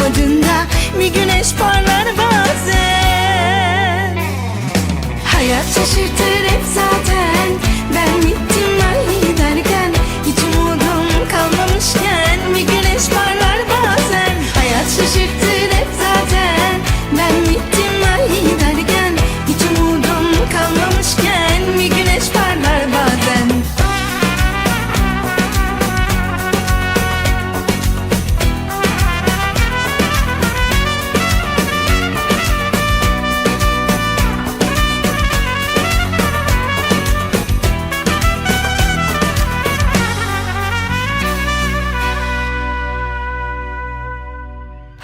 ummadığında bir güneş parlar bazen. Hayat şaşırtır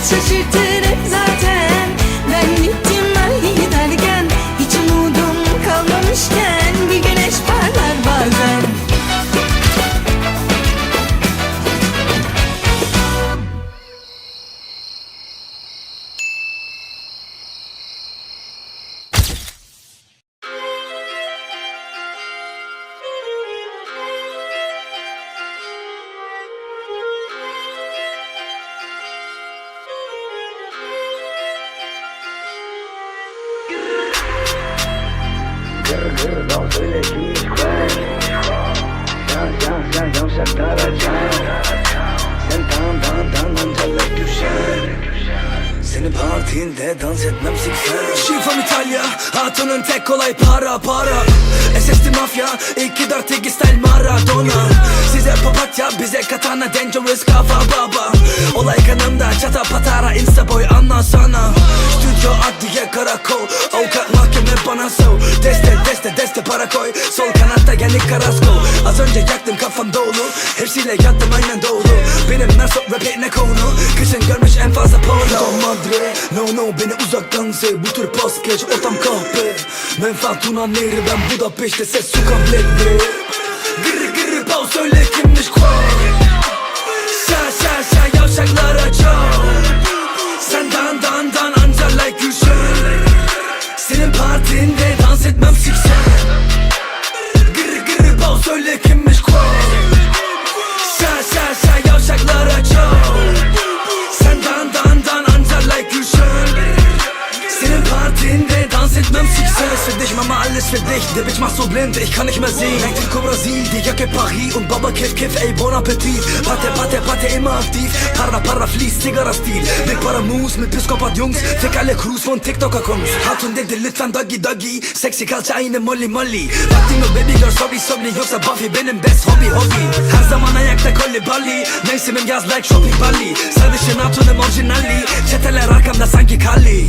Hayat şaşırtır Dans söyle ki square Sen sen sen yavşaklara can Sen tan tan tan düşer Seni partinde dans etmem siksen She from Italia Hatunun tek kolay para para. SSD mafya 2-4-2 style Maradona. Size bize katana Dangerous kafa baba Olay kanımda çata patara insta boy anlasana Stüdyo adliye karakol. Avukat mahkeme bana sov Deste deste deste para koy. Sol kanatta geldik karasko Az önce yaktım kafam dolu. Hepsiyle yattım aynen doğru. Benim Merso rap ne konu? Kışın görmüş en fazla polo Madre No no beni uzaktan sev. Bu tür pas geç ortam kahpe. Menfaat Tunan nehri ben Budapeşte ses su kabletli Gırr gırr pav söyle kimmiş kual Şa yavşaklara çal dich Der Bitch macht so blind, ich kann nicht mehr sehen Hängt in Brasil, die Jacke Paris Und Baba kiff, kiff, ey, bon Appetit. Pate, pate, pate, immer aktiv Para, para, fließt, Zigarra-Stil Big para Moves mit Psikopat-Jungs Fick alle Crews von TikToker-Kunst Hatun dedi lütfen doggy doggy. Sexy kalça aynı molly molly. Baktın mı baby girl sorry sorry Yoksa Buffy benim best hobby hobby. Her zaman ayakta kolli balli Mevsimim yaz like shopping balli Sarışın hatunum orijinalli Çeteler arkamda sanki kalli